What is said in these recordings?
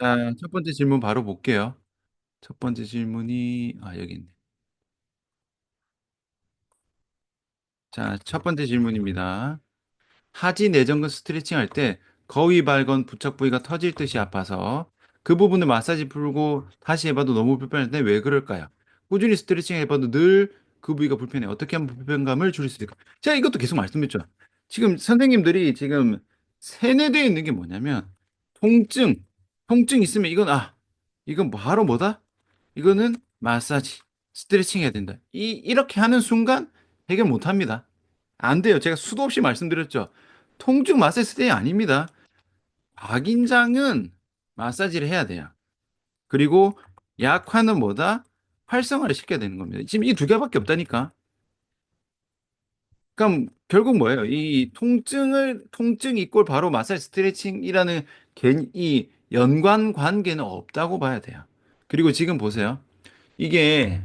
자, 첫 번째 질문 바로 볼게요. 첫 번째 질문이, 아, 여기 있네. 자, 첫 번째 질문입니다. 하지 내전근 스트레칭 할 때 거위 발건 부착 부위가 터질 듯이 아파서 그 부분을 마사지 풀고 다시 해 봐도 너무 불편한데 왜 그럴까요? 꾸준히 스트레칭 해 봐도 늘 그 부위가 불편해. 어떻게 하면 불편감을 줄일 수 있을까? 제가 이것도 계속 말씀드렸죠. 지금 선생님들이 지금 세뇌되어 있는 게 뭐냐면 통증, 통증 있으면 이건 아, 이건 바로 뭐다? 이거는 마사지, 스트레칭 해야 된다. 이 이렇게 하는 순간 해결 못 합니다. 안 돼요. 제가 수도 없이 말씀드렸죠. 통증 마사지 스테이 아닙니다. 박인장은 마사지를 해야 돼요. 그리고 약화는 뭐다? 활성화를 시켜야 되는 겁니다. 지금 이 두 개밖에 없다니까. 그럼 결국 뭐예요? 이 통증을 통증 이꼴 바로 마사지 스트레칭이라는 개, 이 연관 관계는 없다고 봐야 돼요. 그리고 지금 보세요. 이게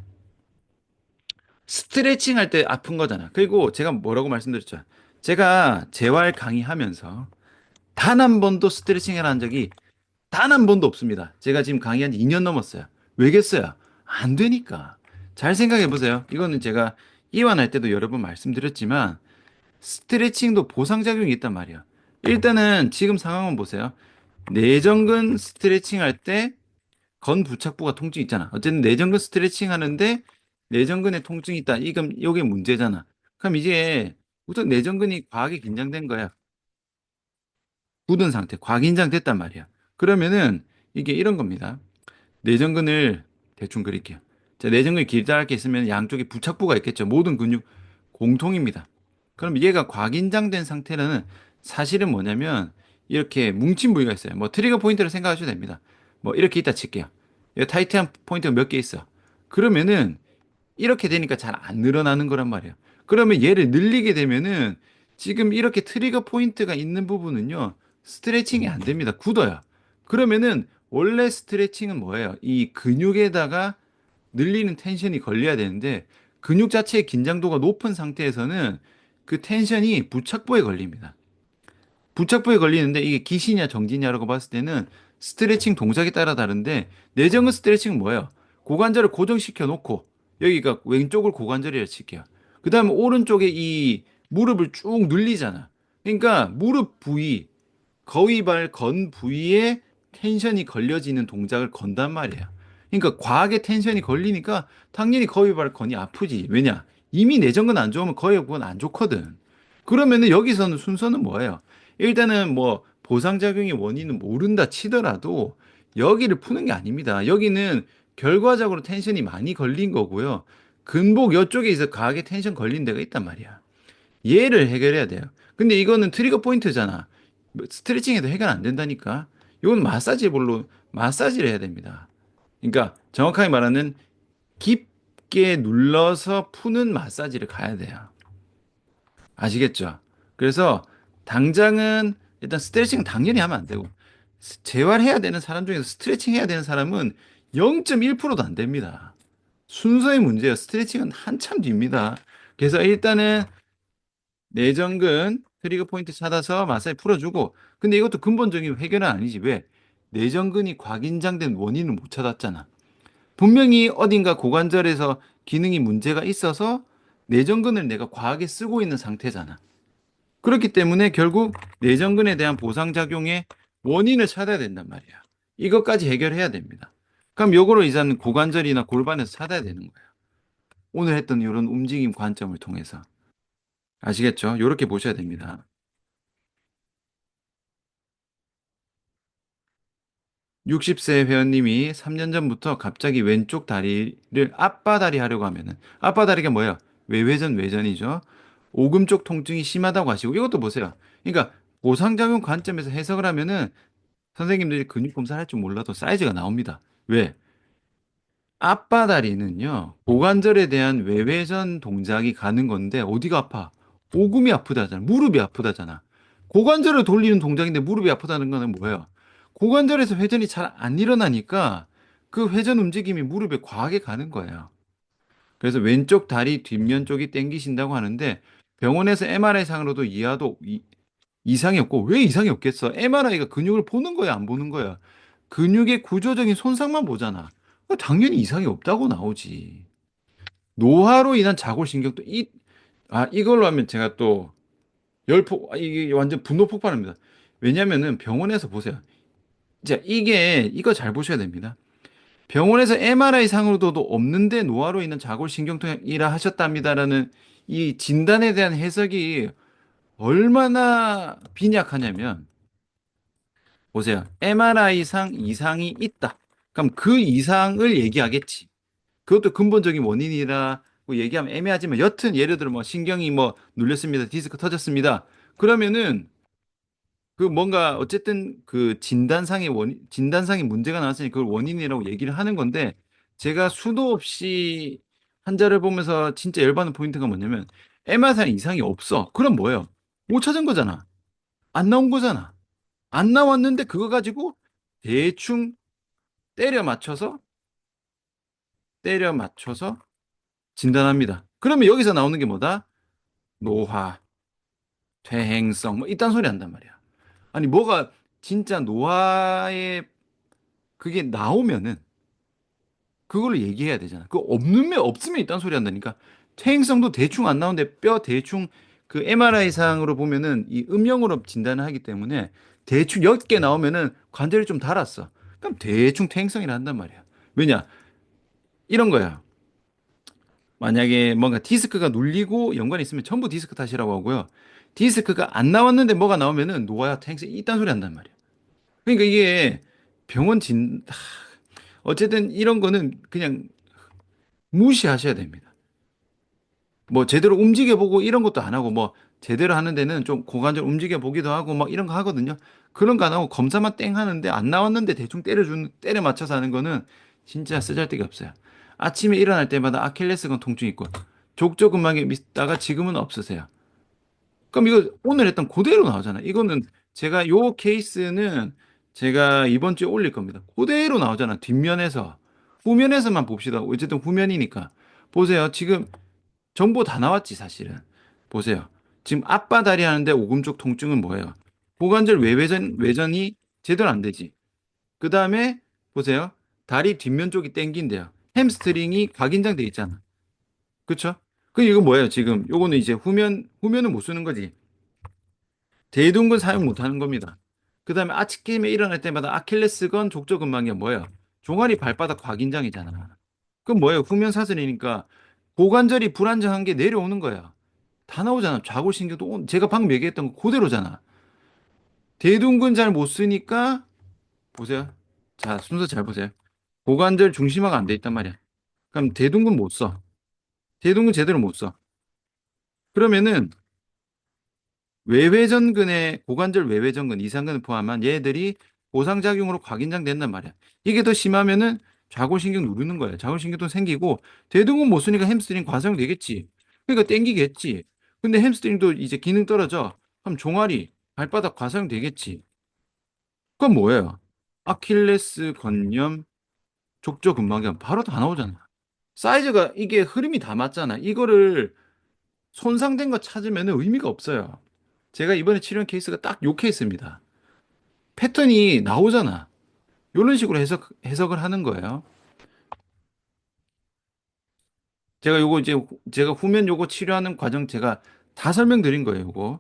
스트레칭 할 때 아픈 거잖아. 그리고 제가 뭐라고 말씀드렸죠? 제가 재활 강의하면서 단 한 번도 스트레칭을 한 적이 단 한 번도 없습니다. 제가 지금 강의한 지 2년 넘었어요. 왜겠어요? 안 되니까. 잘 생각해 보세요. 이거는 제가 이완할 때도 여러 번 말씀드렸지만 스트레칭도 보상작용이 있단 말이야. 일단은 지금 상황은 보세요. 내전근 스트레칭 할 때 건 부착부가 통증 있잖아. 어쨌든 내전근 스트레칭 하는데 내전근에 통증이 있다. 이건 이게 문제잖아. 그럼 이제 우선 내전근이 과하게 긴장된 거야. 굳은 상태, 과긴장 됐단 말이야. 그러면은 이게 이런 겁니다. 내전근을 대충 그릴게요. 자, 내전근이 길다랗게 있으면 양쪽에 부착부가 있겠죠. 모든 근육 공통입니다. 그럼 얘가 과긴장된 상태는 사실은 뭐냐면 이렇게 뭉친 부위가 있어요. 뭐 트리거 포인트를 생각하셔도 됩니다. 뭐 이렇게 있다 칠게요. 타이트한 포인트가 몇 개 있어. 그러면은 이렇게 되니까 잘 안 늘어나는 거란 말이에요. 그러면 얘를 늘리게 되면은 지금 이렇게 트리거 포인트가 있는 부분은요, 스트레칭이 안 됩니다. 굳어요. 그러면은 원래 스트레칭은 뭐예요? 이 근육에다가 늘리는 텐션이 걸려야 되는데 근육 자체의 긴장도가 높은 상태에서는 그 텐션이 부착부에 걸립니다. 부착부에 걸리는데 이게 기시냐 정지냐라고 봤을 때는 스트레칭 동작에 따라 다른데 내전근 스트레칭은 뭐예요? 고관절을 고정시켜 놓고 여기가 왼쪽을 고관절이라 칠게요. 그 다음에 오른쪽에 이 무릎을 쭉 늘리잖아. 그러니까 무릎 부위, 거위발 건 부위에 텐션이 걸려지는 동작을 건단 말이에요. 그러니까 과하게 텐션이 걸리니까 당연히 거위발 건이 아프지. 왜냐? 이미 내전근 안 좋으면 거위발 안 좋거든. 그러면은 여기서는 순서는 뭐예요? 일단은 뭐 보상작용의 원인은 모른다 치더라도 여기를 푸는 게 아닙니다. 여기는 결과적으로 텐션이 많이 걸린 거고요. 근복 이쪽에 있어 과하게 텐션 걸린 데가 있단 말이야. 얘를 해결해야 돼요. 근데 이거는 트리거 포인트잖아. 뭐 스트레칭해도 해결 안 된다니까. 이건 마사지 볼로 마사지를 해야 됩니다. 그러니까 정확하게 말하는 깊게 눌러서 푸는 마사지를 가야 돼요. 아시겠죠? 그래서 당장은 일단 스트레칭은 당연히 하면 안 되고 재활해야 되는 사람 중에서 스트레칭 해야 되는 사람은 0.1%도 안 됩니다. 순서의 문제예요. 스트레칭은 한참 뒤입니다. 그래서 일단은 내전근 트리거 포인트 찾아서 마사지 풀어주고 근데 이것도 근본적인 해결은 아니지 왜? 내전근이 과긴장된 원인을 못 찾았잖아. 분명히 어딘가 고관절에서 기능이 문제가 있어서 내전근을 내가 과하게 쓰고 있는 상태잖아. 그렇기 때문에 결국 내전근에 대한 보상작용의 원인을 찾아야 된단 말이야. 이것까지 해결해야 됩니다. 그럼 요거로 이제는 고관절이나 골반에서 찾아야 되는 거야. 오늘 했던 이런 움직임 관점을 통해서. 아시겠죠? 요렇게 보셔야 됩니다. 60세 회원님이 3년 전부터 갑자기 왼쪽 다리를 앞바다리 하려고 하면은 앞바다리가 뭐예요? 외회전 외전이죠. 오금 쪽 통증이 심하다고 하시고 이것도 보세요. 그러니까 보상작용 관점에서 해석을 하면은 선생님들이 근육 검사를 할 줄 몰라도 사이즈가 나옵니다. 왜? 앞바다리는요, 고관절에 대한 외회전 동작이 가는 건데, 어디가 아파? 오금이 아프다잖아. 무릎이 아프다잖아. 고관절을 돌리는 동작인데 무릎이 아프다는 거는 뭐예요? 고관절에서 회전이 잘 안 일어나니까 그 회전 움직임이 무릎에 과하게 가는 거예요. 그래서 왼쪽 다리 뒷면 쪽이 땡기신다고 하는데, 병원에서 MRI상으로도 이하도 이, 이상이 없고, 왜 이상이 없겠어? MRI가 근육을 보는 거야, 안 보는 거야? 근육의 구조적인 손상만 보잖아. 어, 당연히 이상이 없다고 나오지. 노화로 인한 자골신경도 이, 아, 이걸로 하면 제가 또 열폭, 아, 이게 완전 분노 폭발합니다. 왜냐면은 병원에서 보세요. 자, 이게, 이거 잘 보셔야 됩니다. 병원에서 MRI 상으로도 없는데 노화로 인한 자골신경통이라 하셨답니다라는 이 진단에 대한 해석이 얼마나 빈약하냐면, 보세요. MRI상 이상이 있다. 그럼 그 이상을 얘기하겠지. 그것도 근본적인 원인이라고 얘기하면 애매하지만 여튼 예를 들어 뭐 신경이 뭐 눌렸습니다. 디스크 터졌습니다. 그러면은 그 뭔가 어쨌든 그 진단상의 원 진단상의 문제가 나왔으니 그걸 원인이라고 얘기를 하는 건데 제가 수도 없이 환자를 보면서 진짜 열받는 포인트가 뭐냐면 MRI 이상이 없어. 그럼 뭐예요? 못 찾은 거잖아. 안 나온 거잖아. 안 나왔는데 그거 가지고 대충 때려 맞춰서 때려 맞춰서 진단합니다. 그러면 여기서 나오는 게 뭐다? 노화, 퇴행성, 뭐 이딴 소리 한단 말이야. 아니, 뭐가 진짜 노화에 그게 나오면은 그걸로 얘기해야 되잖아. 그 없으면, 없으면 이딴 소리 한다니까. 퇴행성도 대충 안 나오는데 뼈 대충 그 MRI상으로 보면은 이 음영으로 진단을 하기 때문에 대충 10개 나오면은 관절이 좀 달았어. 그럼 대충 퇴행성이라 한단 말이야. 왜냐? 이런 거야. 만약에 뭔가 디스크가 눌리고 연관이 있으면 전부 디스크 탓이라고 하고요. 디스크가 안 나왔는데 뭐가 나오면은 노화야 퇴행성 이딴 소리 한단 말이야. 그러니까 이게 병원 진 하, 어쨌든 이런 거는 그냥 무시하셔야 됩니다. 뭐 제대로 움직여 보고 이런 것도 안 하고 뭐 제대로 하는 데는 좀 고관절 움직여 보기도 하고 막 이런 거 하거든요. 그런 거 안 하고 검사만 땡 하는데 안 나왔는데 대충 때려주는 때려 맞춰서 하는 거는 진짜 쓰잘데기 없어요. 아침에 일어날 때마다 아킬레스건 통증 있고 족저근막에 있다가 지금은 없으세요. 그럼 이거 오늘 했던 그대로 나오잖아. 이거는 제가 요 케이스는 제가 이번 주에 올릴 겁니다. 그대로 나오잖아. 뒷면에서. 후면에서만 봅시다. 어쨌든 후면이니까. 보세요. 지금 정보 다 나왔지, 사실은. 보세요. 지금 앞바다리 하는데 오금쪽 통증은 뭐예요? 고관절 외회전, 외전이 제대로 안 되지. 그 다음에 보세요. 다리 뒷면 쪽이 땡긴대요. 햄스트링이 각인장돼 있잖아. 그쵸? 그 이거 뭐예요, 지금? 요거는 이제 후면, 후면은 못 쓰는 거지. 대둔근 사용 못 하는 겁니다. 그 다음에 아침에 일어날 때마다 아킬레스건 족저근막이 뭐예요? 종아리 발바닥 각인장이잖아. 그럼 뭐예요? 후면 사슬이니까 고관절이 불안정한 게 내려오는 거야. 다 나오잖아. 좌골신경도 온- 제가 방금 얘기했던 거 그대로잖아. 대둔근 잘 못 쓰니까 보세요. 자, 순서 잘 보세요. 고관절 중심화가 안 돼 있단 말이야. 그럼 대둔근 못 써. 대둔근 제대로 못 써. 그러면은 외회전근에 고관절 외회전근 이상근을 포함한 얘들이 보상작용으로 각인장된단 말이야. 이게 더 심하면은 좌골신경 누르는 거야. 좌골신경도 생기고 대둔근 못 쓰니까 햄스트링 과사용 되겠지. 그러니까 땡기겠지. 근데 햄스트링도 이제 기능 떨어져. 그럼 종아리, 발바닥 과사용 되겠지. 그건 뭐예요? 아킬레스 건염, 족저근막염 바로 다 나오잖아. 사이즈가 이게 흐름이 다 맞잖아. 이거를 손상된 거 찾으면 의미가 없어요. 제가 이번에 치료한 케이스가 딱 요 케이스입니다. 패턴이 나오잖아. 이런 식으로 해석, 해석을 하는 거예요. 제가 요거 이제 후- 제가 후면 요거 치료하는 과정 제가 다 설명드린 거예요, 요거.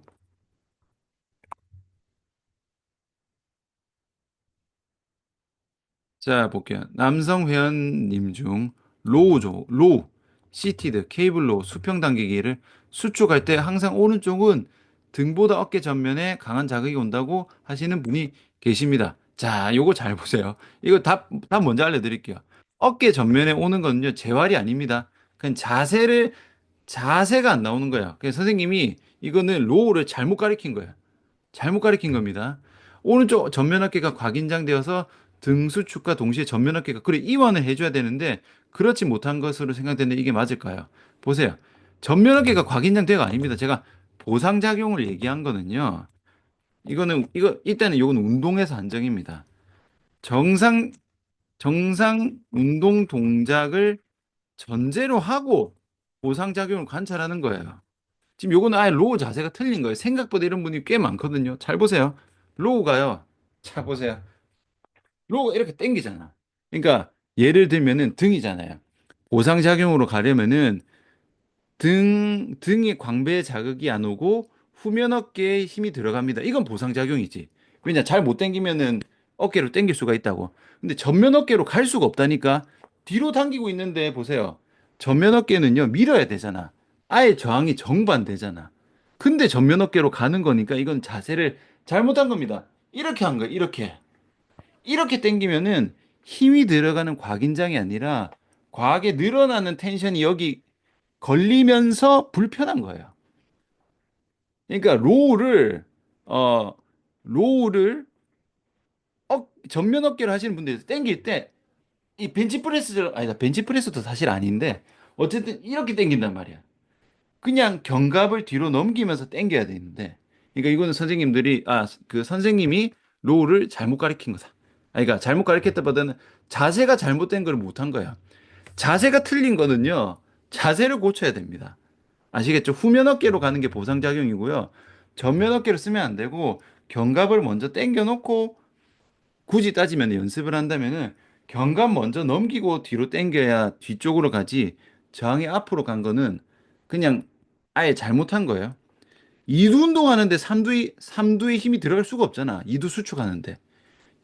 자, 볼게요. 남성 회원님 중 로우죠. 로우, 시티드, 케이블로, 수평 당기기를 수축할 때 항상 오른쪽은 등보다 어깨 전면에 강한 자극이 온다고 하시는 분이 계십니다. 자, 요거 잘 보세요. 이거 답, 답 먼저 알려드릴게요. 어깨 전면에 오는 거는요, 재활이 아닙니다. 그냥 자세를, 자세가 안 나오는 거예요. 그래서 선생님이 이거는 로우를 잘못 가리킨 거예요. 잘못 가리킨 겁니다. 오른쪽 전면 어깨가 곽인장되어서 등 수축과 동시에 전면 어깨가 그래 이완을 해줘야 되는데 그렇지 못한 것으로 생각되는데 이게 맞을까요? 보세요. 전면 어깨가 곽인장대가 아닙니다. 제가 보상 작용을 얘기한 거는요. 이거는 이거 일단은 이건 운동에서 한정입니다. 정상 정상 운동 동작을 전제로 하고 보상 작용을 관찰하는 거예요. 지금 요거는 아예 로우 자세가 틀린 거예요. 생각보다 이런 분이 꽤 많거든요. 잘 보세요. 로우가요. 자, 보세요. 로우가 이렇게 당기잖아. 그러니까 예를 들면은 등이잖아요. 보상 작용으로 가려면은 등, 등에 광배에 자극이 안 오고 후면 어깨에 힘이 들어갑니다. 이건 보상 작용이지. 왜냐, 잘 못 당기면은 어깨로 당길 수가 있다고. 근데 전면 어깨로 갈 수가 없다니까. 뒤로 당기고 있는데 보세요. 전면 어깨는요, 밀어야 되잖아. 아예 저항이 정반대잖아. 근데 전면 어깨로 가는 거니까 이건 자세를 잘못한 겁니다. 이렇게 한 거예요, 이렇게. 이렇게 당기면은 힘이 들어가는 곽인장이 아니라 과하게 늘어나는 텐션이 여기 걸리면서 불편한 거예요. 그러니까 로우를 어 로우를 어, 전면 어깨를 하시는 분들이 당길 때 이 벤치프레스 아니다 벤치프레스도 사실 아닌데 어쨌든 이렇게 당긴단 말이야. 그냥 견갑을 뒤로 넘기면서 당겨야 되는데 그러니까 이거는 선생님들이 아 그 선생님이 로우를 잘못 가르친 거다. 아니, 그러니까 잘못 가르쳤다보다는 자세가 잘못된 걸 못한 거야. 자세가 틀린 거는요. 자세를 고쳐야 됩니다. 아시겠죠? 후면 어깨로 가는 게 보상작용이고요. 전면 어깨로 쓰면 안 되고 견갑을 먼저 당겨 놓고 굳이 따지면 연습을 한다면은 견갑 먼저 넘기고 뒤로 당겨야 뒤쪽으로 가지 저항이 앞으로 간 거는 그냥 아예 잘못한 거예요. 이두 운동하는데 삼두의 삼두의 힘이 들어갈 수가 없잖아. 이두 수축하는데.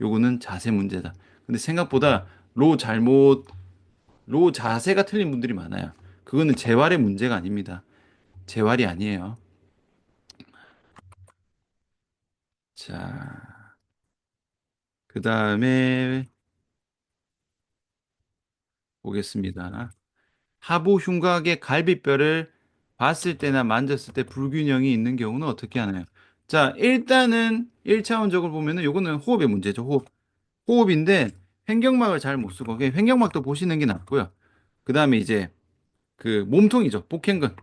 요거는 자세 문제다. 근데 생각보다 로 잘못 로 자세가 틀린 분들이 많아요. 그거는 재활의 문제가 아닙니다. 재활이 아니에요. 자, 그 다음에 보겠습니다. 하부 흉곽의 갈비뼈를 봤을 때나 만졌을 때 불균형이 있는 경우는 어떻게 하나요? 자, 일단은 1차원적으로 보면은 요거는 호흡의 문제죠. 호흡. 호흡인데 횡격막을 잘 못 쓰고 횡격막도 보시는 게 낫고요. 그 다음에 이제 그 몸통이죠. 복행근.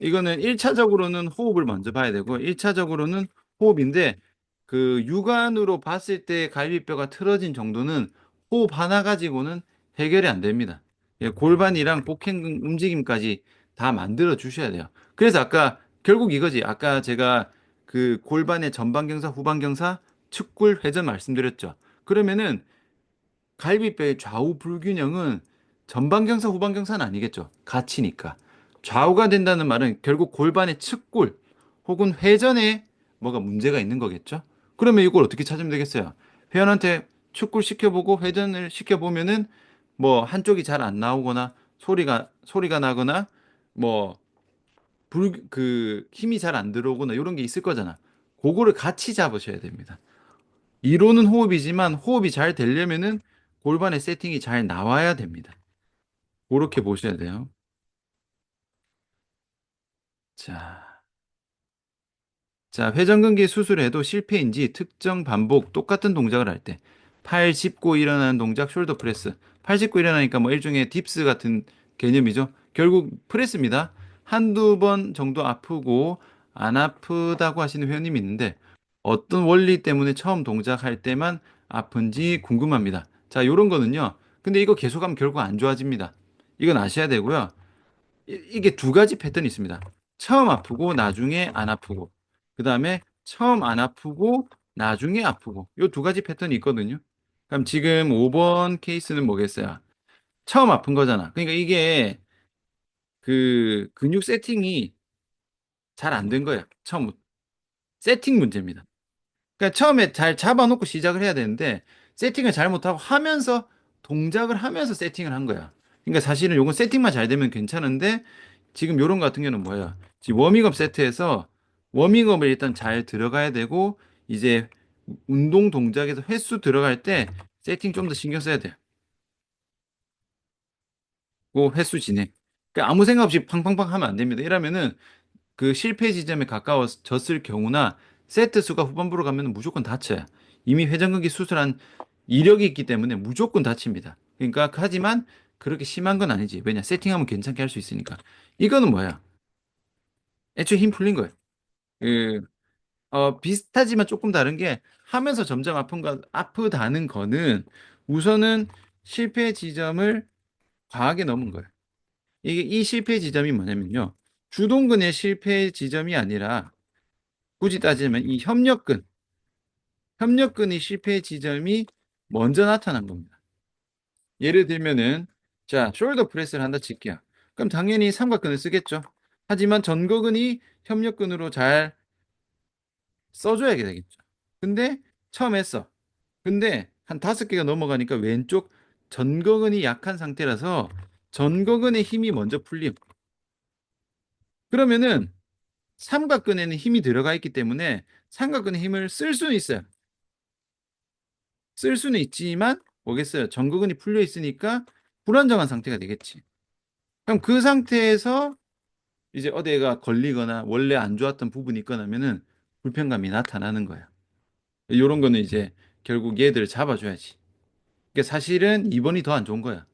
이거는 1차적으로는 호흡을 먼저 봐야 되고 1차적으로는 호흡인데 그 육안으로 봤을 때 갈비뼈가 틀어진 정도는 호흡 하나 가지고는 해결이 안 됩니다. 예, 골반이랑 복행 움직임까지 다 만들어 주셔야 돼요. 그래서 아까 결국 이거지. 아까 제가 그 골반의 전방경사, 후방경사, 측골 회전 말씀드렸죠. 그러면은 갈비뼈의 좌우 불균형은 전방경사, 후방경사는 아니겠죠. 같이니까. 좌우가 된다는 말은 결국 골반의 측골 혹은 회전에 뭐가 문제가 있는 거겠죠. 그러면 이걸 어떻게 찾으면 되겠어요? 회원한테 축구를 시켜보고 회전을 시켜보면은 뭐 한쪽이 잘 안 나오거나 소리가 소리가 나거나 뭐 불 그 힘이 잘 안 들어오거나 이런 게 있을 거잖아. 그거를 같이 잡으셔야 됩니다. 이론은 호흡이지만 호흡이 잘 되려면은 골반의 세팅이 잘 나와야 됩니다. 그렇게 보셔야 돼요. 자, 자, 회전근개 수술해도 실패인지 특정 반복 똑같은 동작을 할 때, 팔 짚고 일어나는 동작 숄더 프레스. 팔 짚고 일어나니까 뭐 일종의 딥스 같은 개념이죠. 결국 프레스입니다. 한두 번 정도 아프고 안 아프다고 하시는 회원님이 있는데 어떤 원리 때문에 처음 동작할 때만 아픈지 궁금합니다. 자, 요런 거는요. 근데 이거 계속하면 결국 안 좋아집니다. 이건 아셔야 되고요. 이- 이게 두 가지 패턴이 있습니다. 처음 아프고 나중에 안 아프고. 그 다음에 처음 안 아프고 나중에 아프고. 요두 가지 패턴이 있거든요. 그럼 지금 5번 케이스는 뭐겠어요? 처음 아픈 거잖아. 그러니까 이게 그 근육 세팅이 잘 안 된 거야. 처음 세팅 문제입니다. 그러니까 처음에 잘 잡아놓고 시작을 해야 되는데 세팅을 잘못하고 하면서 동작을 하면서 세팅을 한 거야. 그러니까 사실은 요건 세팅만 잘 되면 괜찮은데 지금 요런 거 같은 경우는 뭐예요? 지금 워밍업 세트에서 워밍업을 일단 잘 들어가야 되고 이제 운동 동작에서 횟수 들어갈 때 세팅 좀 더 신경 써야 돼. 그 횟수 진행. 그러니까 아무 생각 없이 팡팡팡 하면 안 됩니다. 이러면은 그 실패 지점에 가까워졌을 경우나 세트 수가 후반부로 가면 무조건 다쳐요. 이미 회전근개 수술한 이력이 있기 때문에 무조건 다칩니다. 그러니까 하지만 그렇게 심한 건 아니지. 왜냐 세팅하면 괜찮게 할 수 있으니까. 이거는 뭐야? 애초에 힘 풀린 거예요. 그, 어, 비슷하지만 조금 다른 게 하면서 점점 아픈 거, 아프다는 거는 우선은 실패 지점을 과하게 넘은 거예요. 이게 이 실패 지점이 뭐냐면요. 주동근의 실패 지점이 아니라 굳이 따지면 이 협력근, 협력근의 실패 지점이 먼저 나타난 겁니다. 예를 들면은 자, 숄더 프레스를 한다 칠게요. 그럼 당연히 삼각근을 쓰겠죠. 하지만 전거근이 협력근으로 잘 써줘야 되겠죠. 근데 처음 했어. 근데 한 다섯 개가 넘어가니까 왼쪽 전거근이 약한 상태라서 전거근의 힘이 먼저 풀림. 그러면은 삼각근에는 힘이 들어가 있기 때문에 삼각근의 힘을 쓸 수는 있어요. 쓸 수는 있지만 뭐겠어요? 전거근이 풀려 있으니까 불안정한 상태가 되겠지. 그럼 그 상태에서 이제 어디가 걸리거나 원래 안 좋았던 부분이 있거나면은 불편감이 나타나는 거야. 요런 거는 이제 결국 얘들을 잡아줘야지. 그러니까 사실은 2번이 더 안 좋은 거야.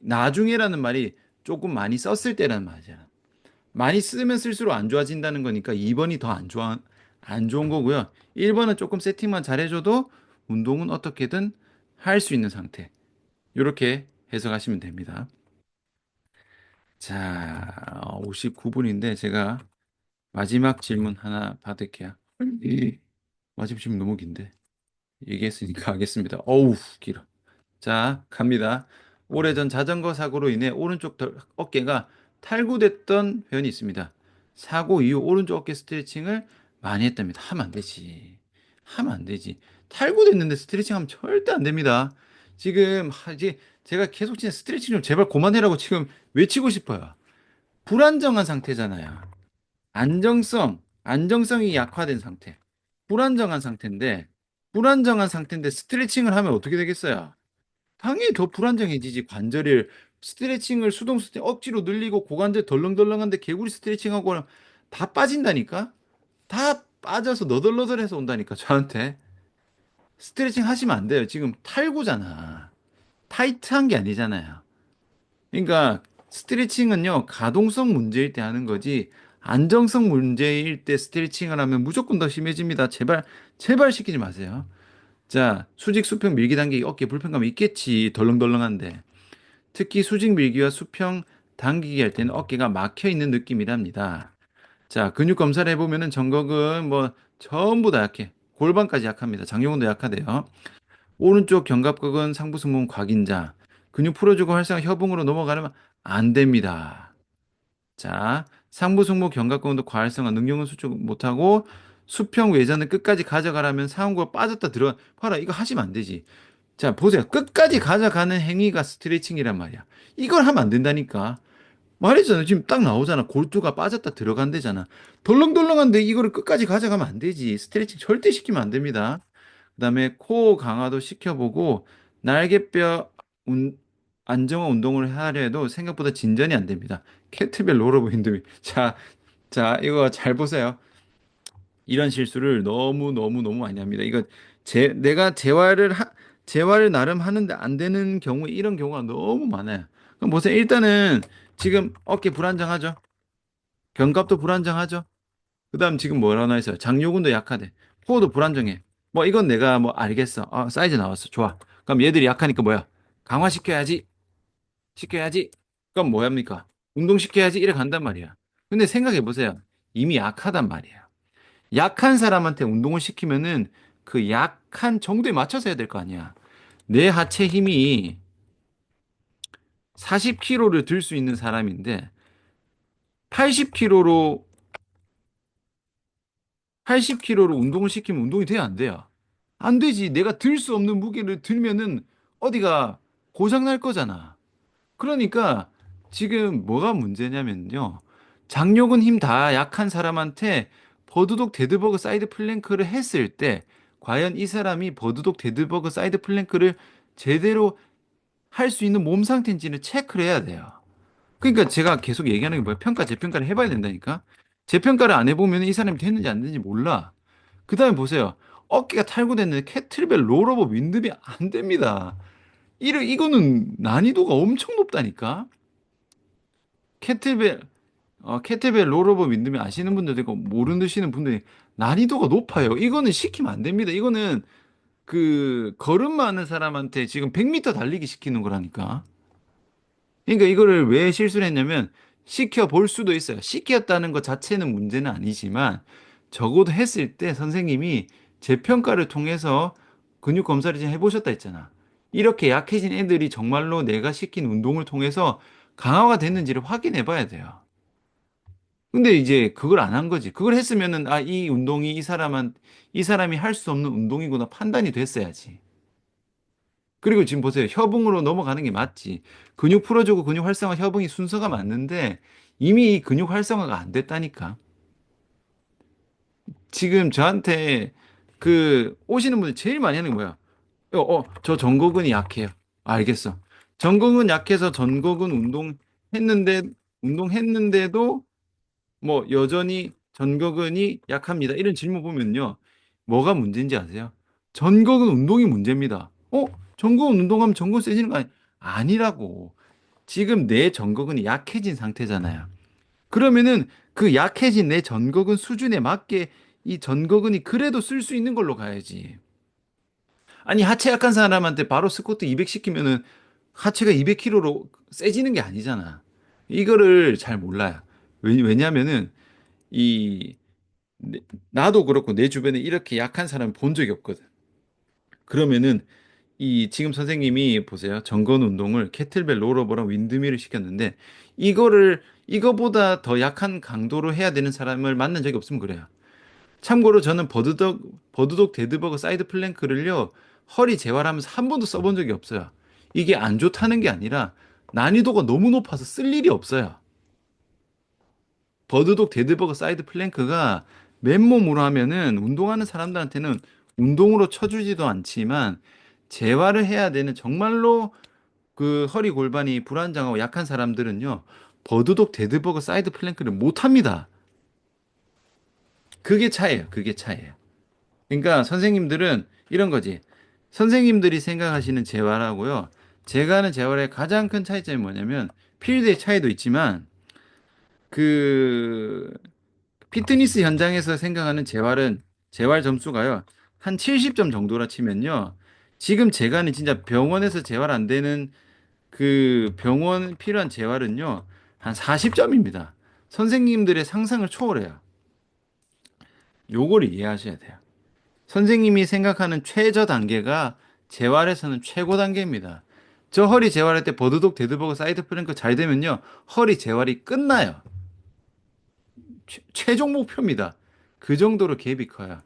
나중에라는 말이 조금 많이 썼을 때라는 말이야. 많이 쓰면 쓸수록 안 좋아진다는 거니까 2번이 더 안 좋아, 안 좋은 거고요. 1번은 조금 세팅만 잘해줘도 운동은 어떻게든 할 수 있는 상태. 이렇게 해석하시면 됩니다. 자, 59분인데 제가 마지막 질문 하나 받을게요. 이 마지막 질문 너무 긴데. 얘기했으니까 하겠습니다. 어우, 길어. 자, 갑니다. 오래전 자전거 사고로 인해 오른쪽 덜- 어깨가 탈구됐던 회원이 있습니다. 사고 이후 오른쪽 어깨 스트레칭을 많이 했답니다. 하면 안 되지. 하면 안 되지. 탈구됐는데 스트레칭 하면 절대 안 됩니다. 지금 하- 이제 제가 계속 진짜 스트레칭 좀 제발 그만해라고 지금 외치고 싶어요. 불안정한 상태잖아요. 안정성, 안정성이 약화된 상태. 불안정한 상태인데, 불안정한 상태인데 스트레칭을 하면 어떻게 되겠어요? 당연히 더 불안정해지지. 관절을 스트레칭을 수동 스트레 억지로 늘리고 고관절 덜렁덜렁한데 개구리 스트레칭하고 다 빠진다니까? 다 빠져서 너덜너덜해서 온다니까, 저한테. 스트레칭 하시면 안 돼요. 지금 탈구잖아. 타이트한 게 아니잖아요. 그러니까 스트레칭은요, 가동성 문제일 때 하는 거지, 안정성 문제일 때 스트레칭을 하면 무조건 더 심해집니다. 제발, 제발 시키지 마세요. 자, 수직 수평 밀기 당기기 어깨 불편감이 있겠지. 덜렁덜렁한데. 특히 수직 밀기와 수평 당기기 할 때는 어깨가 막혀 있는 느낌이랍니다. 자, 근육 검사를 해보면은 정곡은 뭐 전부 다 약해. 골반까지 약합니다. 장요근도 약하대요. 오른쪽 견갑근은 상부승모 곽인자. 근육 풀어주고 활성화 협응으로 넘어가려면 안 됩니다. 자, 상부승모 견갑근도 과활성화 능력은 수축 못하고 수평 외전을 끝까지 가져가라면 상부가 빠졌다 들어가. 봐라, 이거 하시면 안 되지. 자, 보세요. 끝까지 가져가는 행위가 스트레칭이란 말이야. 이걸 하면 안 된다니까. 말했잖아. 지금 딱 나오잖아. 골두가 빠졌다 들어간대잖아. 덜렁덜렁한데 이거를 끝까지 가져가면 안 되지. 스트레칭 절대 시키면 안 됩니다. 그 다음에 코어 강화도 시켜보고 날개뼈 운- 안정화 운동을 하려 해도 생각보다 진전이 안 됩니다. 캐트벨 롤오브 힌드미. 자, 자, 이거 잘 보세요. 이런 실수를 너무 너무 너무 많이 합니다. 이거 제 내가 재활을 하, 재활을 나름 하는데 안 되는 경우 이런 경우가 너무 많아요. 그럼 보세요. 일단은 지금 어깨 불안정하죠. 견갑도 불안정하죠. 그 다음 지금 뭐라고 나와 있어요? 장요근도 약하대. 코어도 불안정해. 뭐 이건 내가 뭐 알겠어. 아, 사이즈 나왔어. 좋아. 그럼 얘들이 약하니까 뭐야? 강화시켜야지. 시켜야지. 그럼 뭐 합니까? 운동시켜야지. 이래 간단 말이야. 근데 생각해 보세요. 이미 약하단 말이야. 약한 사람한테 운동을 시키면은 그 약한 정도에 맞춰서 해야 될 거 아니야. 내 하체 힘이 40kg를 들 수 있는 사람인데 80kg로 80kg로 운동을 시키면 운동이 돼야 안 돼요? 안 되지. 내가 들 수 없는 무게를 들면은 어디가 고장 날 거잖아. 그러니까 지금 뭐가 문제냐면요. 장요근 힘다 약한 사람한테 버드독 데드버그 사이드 플랭크를 했을 때 과연 이 사람이 버드독 데드버그 사이드 플랭크를 제대로 할 수 있는 몸 상태인지는 체크를 해야 돼요. 그러니까 제가 계속 얘기하는 게 뭐야? 평가, 재평가를 해봐야 된다니까? 재평가를 안 해보면 이 사람이 됐는지 안 됐는지 몰라. 그 다음에 보세요. 어깨가 탈구됐는데 캐틀벨 롤오버 윈드이 안 됩니다. 이러, 이거는 난이도가 엄청 높다니까? 캐틀벨, 어, 캐틀벨 롤오버 윈드이 아시는 분들도 있고 모르시는 분들이 난이도가 높아요. 이거는 시키면 안 됩니다. 이거는 그 걸음 많은 사람한테 지금 100m 달리기 시키는 거라니까. 그러니까 이거를 왜 실수를 했냐면 시켜 볼 수도 있어요. 시켰다는 것 자체는 문제는 아니지만 적어도 했을 때 선생님이 재평가를 통해서 근육 검사를 지금 해보셨다 했잖아. 이렇게 약해진 애들이 정말로 내가 시킨 운동을 통해서 강화가 됐는지를 확인해 봐야 돼요. 근데 이제 그걸 안 한 거지. 그걸 했으면은, 아, 이 운동이 이 사람한, 이 사람이 할 수 없는 운동이구나 판단이 됐어야지. 그리고 지금 보세요. 협응으로 넘어가는 게 맞지. 근육 풀어주고 근육 활성화 협응이 순서가 맞는데 이미 이 근육 활성화가 안 됐다니까. 지금 저한테 그 오시는 분들 제일 많이 하는 게 뭐야? 어, 어, 저 전거근이 약해요. 알겠어. 전거근 약해서 전거근 운동 했는데 운동했는데도 뭐 여전히 전거근이 약합니다. 이런 질문 보면요. 뭐가 문제인지 아세요? 전거근 운동이 문제입니다. 어? 전거근 운동하면 전거근 세지는 거 아니? 아니라고. 지금 내 전거근이 약해진 상태잖아요. 그러면은 그 약해진 내 전거근 수준에 맞게 이 전거근이 그래도 쓸 수 있는 걸로 가야지. 아니 하체 약한 사람한테 바로 스쿼트 200 시키면은 하체가 200kg로 세지는 게 아니잖아. 이거를 잘 몰라요. 왜- 왜냐면은 이 내- 나도 그렇고 내 주변에 이렇게 약한 사람 본 적이 없거든. 그러면은 이 지금 선생님이 보세요. 정건 운동을 캐틀벨 롤오버랑 윈드밀을 시켰는데 이거를 이거보다 더 약한 강도로 해야 되는 사람을 만난 적이 없으면 그래요. 참고로 저는 버드덕 버드독 데드버그 사이드 플랭크를요 허리 재활하면서 한 번도 써본 적이 없어요. 이게 안 좋다는 게 아니라 난이도가 너무 높아서 쓸 일이 없어요. 버드독 데드버그 사이드 플랭크가 맨몸으로 하면은 운동하는 사람들한테는 운동으로 쳐주지도 않지만 재활을 해야 되는 정말로 그 허리 골반이 불안정하고 약한 사람들은요 버드독 데드버그 사이드 플랭크를 못 합니다. 그게 차이예요. 그게 차이예요. 그러니까 선생님들은 이런 거지. 선생님들이 생각하시는 재활하고요. 제가 하는 재활의 가장 큰 차이점이 뭐냐면 필드의 차이도 있지만 그 피트니스 현장에서 생각하는 재활은 재활 점수가요. 한 70점 정도라 치면요. 지금 제가 하는 진짜 병원에서 재활 안 되는 그 병원 필요한 재활은요. 한 40점입니다. 선생님들의 상상을 초월해요. 요거를 이해하셔야 돼요. 선생님이 생각하는 최저 단계가 재활에서는 최고 단계입니다. 저 허리 재활할 때 버드독 데드버그 사이드 플랭크 잘 되면요. 허리 재활이 끝나요. 최, 최종 목표입니다. 그 정도로 갭이 커요.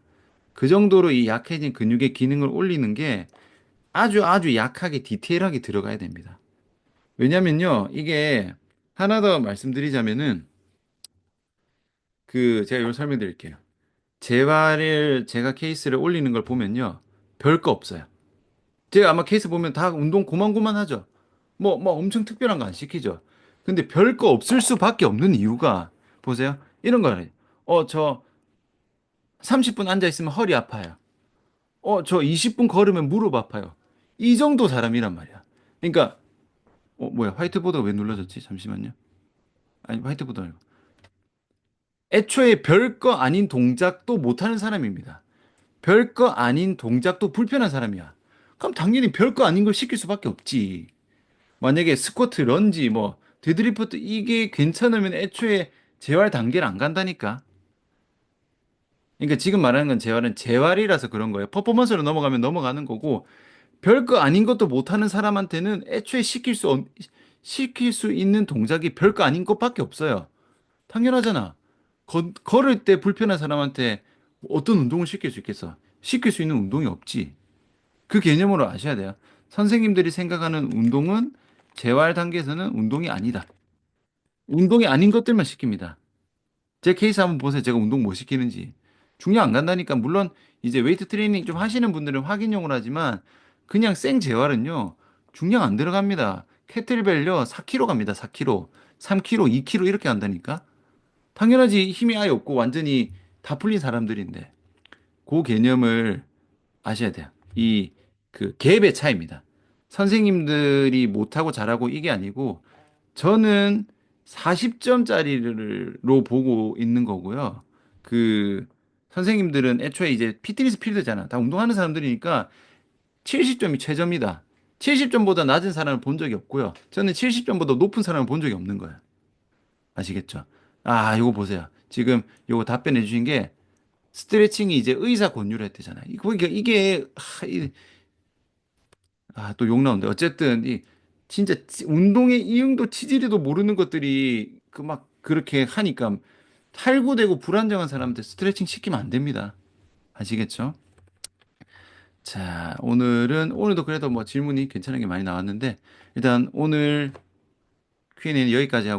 그 정도로 이 약해진 근육의 기능을 올리는 게 아주 아주 약하게 디테일하게 들어가야 됩니다. 왜냐면요. 이게 하나 더 말씀드리자면은 그 제가 이걸 설명 드릴게요. 재활을 제가 케이스를 올리는 걸 보면요. 별 거 없어요. 제가 아마 케이스 보면 다 운동 고만고만하죠. 뭐, 뭐 엄청 특별한 거 안 시키죠. 근데 별 거 없을 수밖에 없는 이유가 보세요. 이런 거예요. 어, 저 30분 앉아 있으면 허리 아파요. 어, 저 20분 걸으면 무릎 아파요. 이 정도 사람이란 말이야. 그러니까 어, 뭐야? 화이트보드가 왜 눌러졌지? 잠시만요. 아니, 화이트보드 아니고. 애초에 별거 아닌 동작도 못하는 사람입니다. 별거 아닌 동작도 불편한 사람이야. 그럼 당연히 별거 아닌 걸 시킬 수밖에 없지. 만약에 스쿼트, 런지, 뭐 데드리프트 이게 괜찮으면 애초에 재활 단계를 안 간다니까. 그러니까 지금 말하는 건 재활은 재활이라서 그런 거예요. 퍼포먼스로 넘어가면 넘어가는 거고 별거 아닌 것도 못하는 사람한테는 애초에 시킬 수 없- 시킬 수 있는 동작이 별거 아닌 것밖에 없어요. 당연하잖아. 거- 걸을 때 불편한 사람한테 어떤 운동을 시킬 수 있겠어? 시킬 수 있는 운동이 없지. 그 개념으로 아셔야 돼요. 선생님들이 생각하는 운동은 재활 단계에서는 운동이 아니다. 운동이 아닌 것들만 시킵니다. 제 케이스 한번 보세요. 제가 운동 뭐 시키는지. 중량 안 간다니까 물론 이제 웨이트 트레이닝 좀 하시는 분들은 확인용으로 하지만 그냥 생 재활은요. 중량 안 들어갑니다. 캐틀벨요 4kg 갑니다. 4kg. 3kg, 2kg 이렇게 간다니까. 당연하지 힘이 아예 없고 완전히 다 풀린 사람들인데 그 개념을 아셔야 돼요. 이 그 갭의 차이입니다. 선생님들이 못하고 잘하고 이게 아니고 저는 40점짜리로 보고 있는 거고요. 그 선생님들은 애초에 이제 피트니스 필드잖아. 다 운동하는 사람들이니까 70점이 최저입니다. 70점보다 낮은 사람을 본 적이 없고요. 저는 70점보다 높은 사람을 본 적이 없는 거예요. 아시겠죠? 아, 이거 보세요. 지금 이거 답변해 주신 게 스트레칭이 이제 의사 권유를 했대잖아요. 이게 이게 하, 이, 아, 또 욕 나오는데 어쨌든 이 진짜 치- 운동의 이응도 치질이도 모르는 것들이 그 막 그렇게 하니까 탈구되고 불안정한 사람한테 스트레칭 시키면 안 됩니다. 아시겠죠? 자, 오늘은 오늘도 그래도 뭐 질문이 괜찮은 게 많이 나왔는데 일단 오늘 Q&A는 여기까지 하고